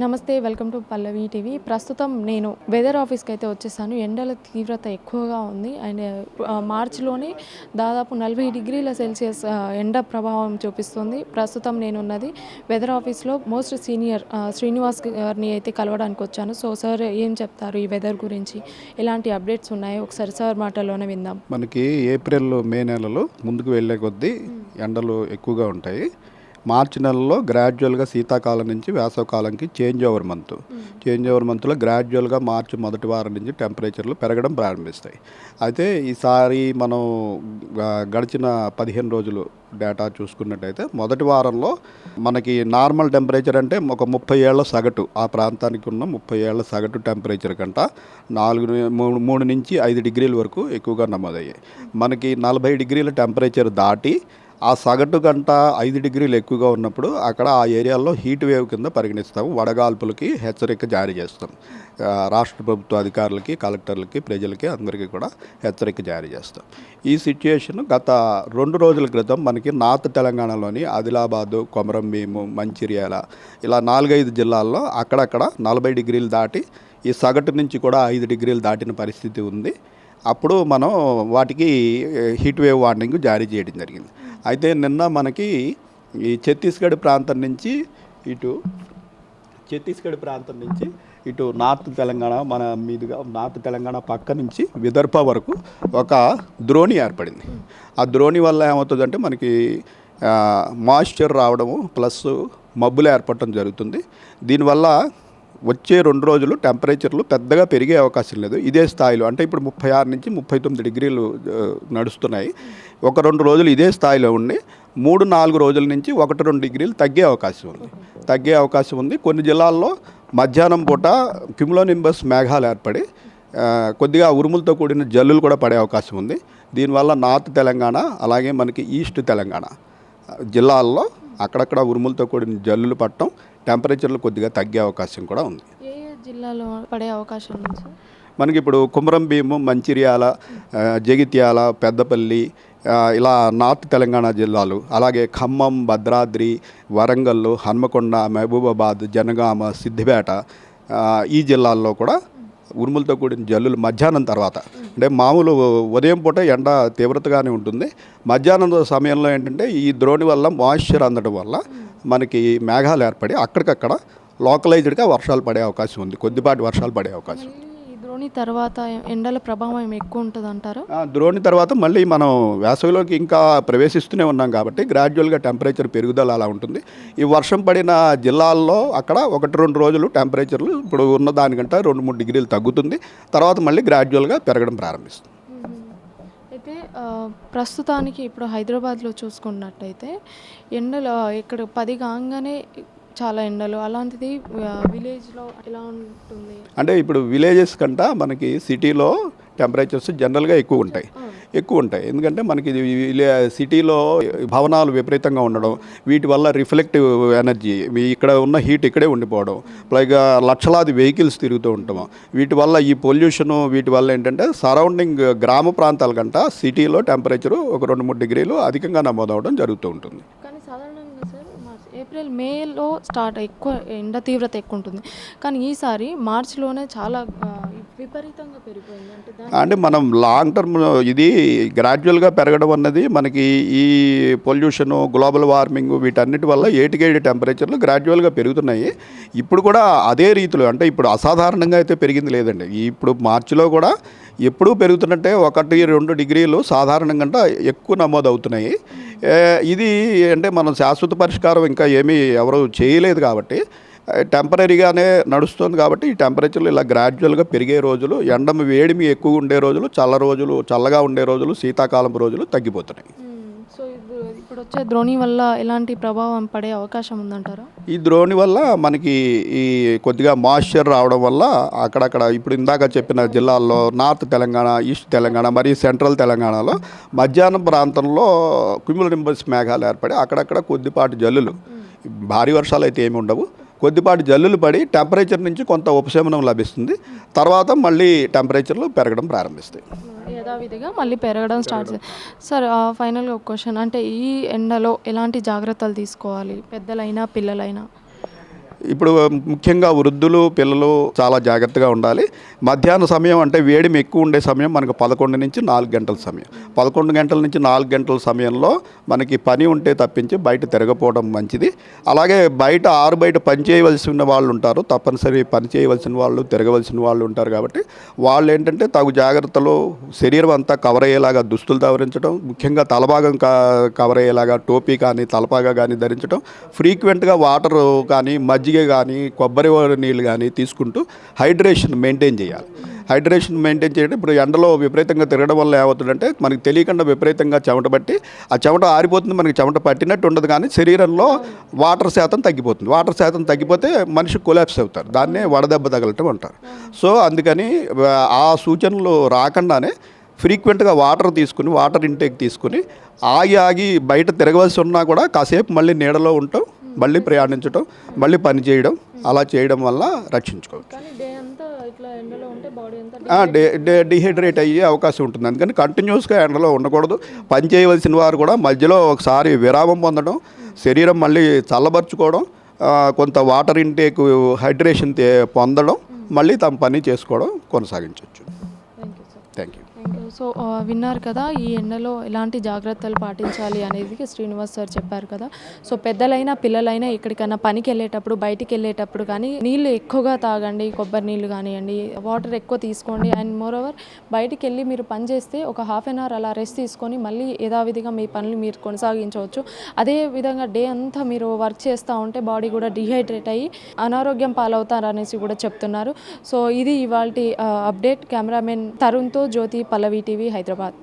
నమస్తే welcome to Pallavi TV. ప్రస్తుతం నేను వెదర్ ఆఫీస్కి అయితే వచ్చేసాను. ఎండల తీవ్రత ఎక్కువగా ఉంది. అండ్ మార్చిలోనే దాదాపు నలభై డిగ్రీల సెల్సియస్ ఎండ ప్రభావం చూపిస్తుంది. ప్రస్తుతం నేను ఉన్నది వెదర్ ఆఫీస్లో మోస్ట్ సీనియర్ శ్రీనివాస్ గారిని అయితే కలవడానికి వచ్చాను. సో సార్ ఏం చెప్తారు ఈ వెదర్ గురించి? ఎలాంటి అప్డేట్స్ ఉన్నాయో? ఒకసారి సార్ మాటల్లోనే విందాం. మనకి ఏప్రిల్ మే నెలలో ముందుకు వెళ్ళే కొద్దీ ఎండలు ఎక్కువగా ఉంటాయి. మార్చి నెలలో గ్రాడ్యువల్గా శీతాకాలం నుంచి వేసవకాలంకి change over month. Change over మంత్లో గ్రాడ్యువల్గా మార్చి మొదటి వారం నుంచి టెంపరేచర్లు పెరగడం ప్రారంభిస్తాయి. అయితే ఈసారి మనం గడిచిన పదిహేను రోజులు డేటా చూసుకున్నట్టయితే మొదటి వారంలో మనకి నార్మల్ టెంపరేచర్ అంటే ఒక ముప్పై ఏళ్ళ సగటు ఆ ప్రాంతానికి ఉన్న ముప్పై ఏళ్ళ సగటు టెంపరేచర్ కంట నాలుగు మూడు మూడు నుంచి ఐదు డిగ్రీల వరకు ఎక్కువగా నమోదయ్యాయి. మనకి నలభై డిగ్రీల టెంపరేచర్ దాటి ఆ సగటు గంట ఐదు డిగ్రీలు ఎక్కువగా ఉన్నప్పుడు అక్కడ ఆ ఏరియాలో హీట్ వేవ్ కింద పరిగణిస్తాము. వడగాల్పులకి హెచ్చరిక జారీ చేస్తాం. రాష్ట్ర ప్రభుత్వ అధికారులకి కలెక్టర్లకి ప్రజలకి అందరికీ కూడా హెచ్చరిక జారీ చేస్తాం. ఈ సిచ్యుయేషన్ గత రెండు రోజుల క్రితం మనకి నార్త్ తెలంగాణలోని ఆదిలాబాదు కొమరంభీము మంచిర్యాల ఇలా నాలుగైదు జిల్లాల్లో అక్కడక్కడ నలభై డిగ్రీలు దాటి ఈ సగటు నుంచి కూడా ఐదు డిగ్రీలు దాటిన పరిస్థితి ఉంది. అప్పుడు మనం వాటికి హీట్ వేవ్ వార్నింగ్ జారీ చేయడం జరిగింది. అయితే నిన్న మనకి ఈ ఛత్తీస్గఢ్ ప్రాంతం నుంచి ఇటు ఛత్తీస్గఢ్ ప్రాంతం నుంచి ఇటు నార్త్ తెలంగాణ మన మీదుగా నార్త్ తెలంగాణ పక్క నుంచి విదర్భ వరకు ఒక ద్రోణి ఏర్పడింది. ఆ ద్రోణి వల్ల ఏమవుతుందంటే మనకి మాయిశ్చర్ రావడము ప్లస్ మబ్బులు ఏర్పడటం జరుగుతుంది. దీనివల్ల వచ్చే రెండు రోజులు టెంపరేచర్లు పెద్దగా పెరిగే అవకాశం లేదు. ఇదే స్థాయిలో అంటే ఇప్పుడు ముప్పై ఆరు నుంచి ముప్పై తొమ్మిది డిగ్రీలు నడుస్తున్నాయి. ఒక రెండు రోజులు ఇదే స్థాయిలో ఉండి మూడు నాలుగు రోజుల నుంచి ఒకటి రెండు డిగ్రీలు తగ్గే అవకాశం ఉంది. తగ్గే అవకాశం ఉంది. కొన్ని జిల్లాల్లో మధ్యాహ్నం పూట క్యుమ్లోనింబస్ మేఘాలు ఏర్పడి కొద్దిగా ఉరుములతో కూడిన జల్లులు కూడా పడే అవకాశం ఉంది. దీనివల్ల నార్త్ తెలంగాణ అలాగే మనకి ఈస్ట్ తెలంగాణ జిల్లాల్లో అక్కడక్కడ ఉరుములతో కూడిన జల్లులు పట్టడం టెంపరేచర్లు కొద్దిగా తగ్గే అవకాశం కూడా ఉంది. ఏ జిల్లాలో పడే అవకాశం ఉంది సార్? మనకి ఇప్పుడు కుమరం భీము మంచిర్యాల జగిత్యాల పెద్దపల్లి ఇలా నార్త్ తెలంగాణ జిల్లాలు అలాగే ఖమ్మం భద్రాద్రి వరంగల్ హన్మకొండ మహబూబాబాద్ జనగామ సిద్దిపేట ఈ జిల్లాల్లో కూడా ఉరుములతో కూడిన జల్లులు మధ్యాహ్నం తర్వాత అంటే మామూలు ఉదయం పూట ఎండ తీవ్రతగానే ఉంటుంది మధ్యాహ్నం సమయంలో ఏంటంటే ఈ ద్రోణి వల్ల మాయిశ్చర్ అందడం వల్ల మనకి మేఘాలు ఏర్పడి అక్కడికక్కడ లోకలైజ్డ్గా వర్షాలు పడే అవకాశం ఉంది కొద్దిపాటి వర్షాలు పడే అవకాశం ఉంది. ద్రోణి తర్వాత ఎండల ప్రభావం ఎక్కువ ఉంటుంది అంటారా ఆ, ద్రోణి తర్వాత మళ్ళీ మనం వేసవిలోకి ఇంకా ప్రవేశిస్తూనే ఉన్నాం కాబట్టి గ్రాడ్యువల్గా టెంపరేచర్ పెరుగుదల అలా ఉంటుంది. ఈ వర్షం పడిన జిల్లాల్లో అక్కడ ఒకటి రెండు రోజులు టెంపరేచర్లు ఇప్పుడు ఉన్న దానికంటే రెండు మూడు డిగ్రీలు తగ్గుతుంది. తర్వాత మళ్ళీ గ్రాడ్యువల్గా పెరగడం ప్రారంభిస్తుంది. అయితే ప్రస్తుతానికి ఇప్పుడు హైదరాబాద్లో చూసుకున్నట్టయితే ఎండలు ఇక్కడ పది కాగానే చాలా ఎండలు. అలాంటిది విలేజ్లో ఎలా ఉంటుంది? అంటే ఇప్పుడు విలేజెస్ కంట మనకి సిటీలో టెంపరేచర్స్ జనరల్గా ఎక్కువ ఉంటాయి. ఎక్కువ ఉంటాయి. ఎందుకంటే మనకి సిటీలో భవనాలు విపరీతంగా ఉండడం వీటి వల్ల రిఫ్లెక్టివ్ ఎనర్జీ ఇక్కడ ఉన్న హీట్ ఇక్కడే ఉండిపోవడం పైగా లక్షలాది వెహికల్స్ తిరుగుతూ ఉంటాము వీటి వల్ల ఈ పొల్యూషన్ వీటి వల్ల ఏంటంటే సరౌండింగ్ గ్రామ ప్రాంతాల కంట సిటీలో టెంపరేచరు ఒక రెండు మూడు డిగ్రీలు అధికంగా నమోదవడం జరుగుతూ ఉంటుంది కానీ సాధారణంగా సార్ మార్చ్ ఏప్రిల్ మేలో స్టార్ట్ ఎక్కువ ఎండ తీవ్రత ఎక్కువ ఉంటుంది కానీ ఈసారి మార్చిలోనే చాలా విపరీతంగా పెరిగిపోయింది. అంటే మనం లాంగ్ టర్మ్ ఇది గ్రాడ్యువల్గా పెరగడం అన్నది మనకి ఈ పొల్యూషను గ్లోబల్ వార్మింగ్ వీటన్నిటి వల్ల ఏటికేడి టెంపరేచర్లు గ్రాడ్యువల్గా పెరుగుతున్నాయి. ఇప్పుడు కూడా అదే రీతిలో అంటే ఇప్పుడు అసాధారణంగా అయితే పెరిగింది లేదండి. ఇప్పుడు మార్చిలో కూడా ఎప్పుడూ పెరుగుతున్నట్టే ఒకటి రెండు డిగ్రీలు సాధారణంగా ఎక్కువ నమోదు అవుతున్నాయి ఏ, ఇది అంటే మనం శాశ్వత పరిష్కారం ఇంకా ఏమీ ఎవరు చేయలేదు కాబట్టి టెంపరీగానే నడుస్తుంది కాబట్టి ఈ టెంపరేచర్లు ఇలా గ్రాడ్యువల్గా పెరిగే రోజులు ఎండ వేడిమి ఎక్కువ ఉండే రోజులు చల్ల రోజులు చల్లగా ఉండే రోజులు శీతాకాలం రోజులు తగ్గిపోతున్నాయి. ఇప్పుడు వచ్చే ద్రోణి వల్ల ఎలాంటి ప్రభావం పడే అవకాశం ఉందంటారా? ఈ ద్రోణి వల్ల మనకి ఈ కొద్దిగా మాయిశ్చర్ రావడం వల్ల అక్కడక్కడ ఇప్పుడు ఇందాక చెప్పిన జిల్లాల్లో నార్త్ తెలంగాణ ఈస్ట్ తెలంగాణ మరియు సెంట్రల్ తెలంగాణలో మధ్యాహ్నం ప్రాంతంలో క్యూములనింబస్ మేఘాలు ఏర్పడి అక్కడక్కడ కొద్దిపాటి జల్లులు. భారీ వర్షాలు అయితే ఏమి ఉండవు. కొద్దిపాటి జల్లులు పడి టెంపరేచర్ నుంచి కొంత ఉపశమనం లభిస్తుంది. తర్వాత మళ్ళీ టెంపరేచర్లు పెరగడం ప్రారంభిస్తాయి. యథావిధిగా మళ్ళీ పెరగడం స్టార్ట్ సార్ ఫైనల్గా ఒక క్వశ్చన్ అంటే ఈ ఎండలో ఎలాంటి జాగ్రత్తలు తీసుకోవాలి? పెద్దలైనా పిల్లలైనా? ఇప్పుడు ముఖ్యంగా వృద్ధులు పిల్లలు చాలా జాగ్రత్తగా ఉండాలి. మధ్యాహ్న సమయం అంటే వేడిమి ఎక్కువ ఉండే సమయం మనకు పదకొండు నుంచి నాలుగు గంటల సమయం. పదకొండు గంటల నుంచి నాలుగు గంటల సమయంలో మనకి పని ఉంటే తప్పించి బయట తిరగపోవడం మంచిది. అలాగే బయట ఆరు బయట పని చేయవలసిన వాళ్ళు ఉంటారు. తప్పనిసరి పని చేయవలసిన వాళ్ళు తిరగవలసిన వాళ్ళు ఉంటారు కాబట్టి వాళ్ళు ఏంటంటే తగు జాగ్రత్తలు శరీరం అంతా కవర్ అయ్యేలాగా దుస్తులు ధరించడం ముఖ్యంగా తలభాగం కా కవర్ అయ్యేలాగా టోపీ కానీ తలపాగా కానీ ధరించడం ఫ్రీక్వెంట్గా వాటర్ కానీ మజ్జిగ కానీ కొబ్బరి నీళ్ళు కానీ తీసుకుంటూ హైడ్రేషన్ మెయింటైన్ చేయాలి. హైడ్రేషన్ మెయింటైన్ చేయడం ఇప్పుడు ఎండలో విపరీతంగా తిరగడం వల్ల ఏమవుతుందంటే మనకి తెలియకుండా విపరీతంగా చెమట పట్టి ఆ చెమట ఆరిపోతుంది మనకి చెమట పట్టినట్టు ఉండదు కానీ శరీరంలో వాటర్ శాతం తగ్గిపోతుంది. వాటర్ శాతం తగ్గిపోతే మనిషి కొలాప్స్ అవుతారు. దాన్నే వడదెబ్బ తగలటం అంటారు. సో అందుకని ఆ సూచనలు రాకుండానే ఫ్రీక్వెంట్గా వాటర్ తీసుకుని వాటర్ ఇంటేక్ తీసుకుని ఆగి ఆగి బయట తిరగవలసి ఉన్నా కూడా కాసేపు మళ్ళీ నీడలో ఉంటాం మళ్ళీ ప్రయాణించడం మళ్ళీ పని చేయడం అలా చేయడం వల్ల రక్షించుకోవచ్చు. డే డిహైడ్రేట్ అయ్యే అవకాశం ఉంటుంది. అందుకని కంటిన్యూస్గా ఎండలో ఉండకూడదు. పని చేయవలసిన వారు కూడా మధ్యలో ఒకసారి విరామం పొందడం శరీరం మళ్ళీ చల్లబరుచుకోవడం కొంత వాటర్ ఇంటేక్ హైడ్రేషన్ పొందడం మళ్ళీ తమ పని చేసుకోవడం కొనసాగించవచ్చు. థ్యాంక్ యూ సో uh, విన్నారు కదా ఈ ఎండలో ఎలాంటి జాగ్రత్తలు పాటించాలి అనేది శ్రీనివాస్ సార్ చెప్పారు కదా. సో పెద్దలైనా పిల్లలైనా ఎక్కడికైనా పనికి వెళ్ళేటప్పుడు బయటికి వెళ్ళేటప్పుడు కానీ నీళ్ళు ఎక్కువగా తాగండి కొబ్బరి నీళ్ళు కానివ్వండి వాటర్ ఎక్కువ తీసుకోండి. అండ్ మోర్ ఓవర్ బయటికి వెళ్ళి మీరు పని చేస్తే ఒక హాఫ్ అన్ అవర్ అలా రెస్ట్ తీసుకొని మళ్ళీ యథావిధిగా మీ పనులు మీరు కొనసాగించవచ్చు. అదే విధంగా డే అంతా మీరు వర్క్ చేస్తూ ఉంటే బాడీ కూడా డిహైడ్రేట్ అయ్యి అనారోగ్యం పాలవుతారు అనేసి కూడా చెప్తున్నారు. సో ఇది ఇవాళ అప్డేట్ కెమెరామెన్ తరుణ్తో జ్యోతి పల్లవి టీవీ హైదరాబాద్.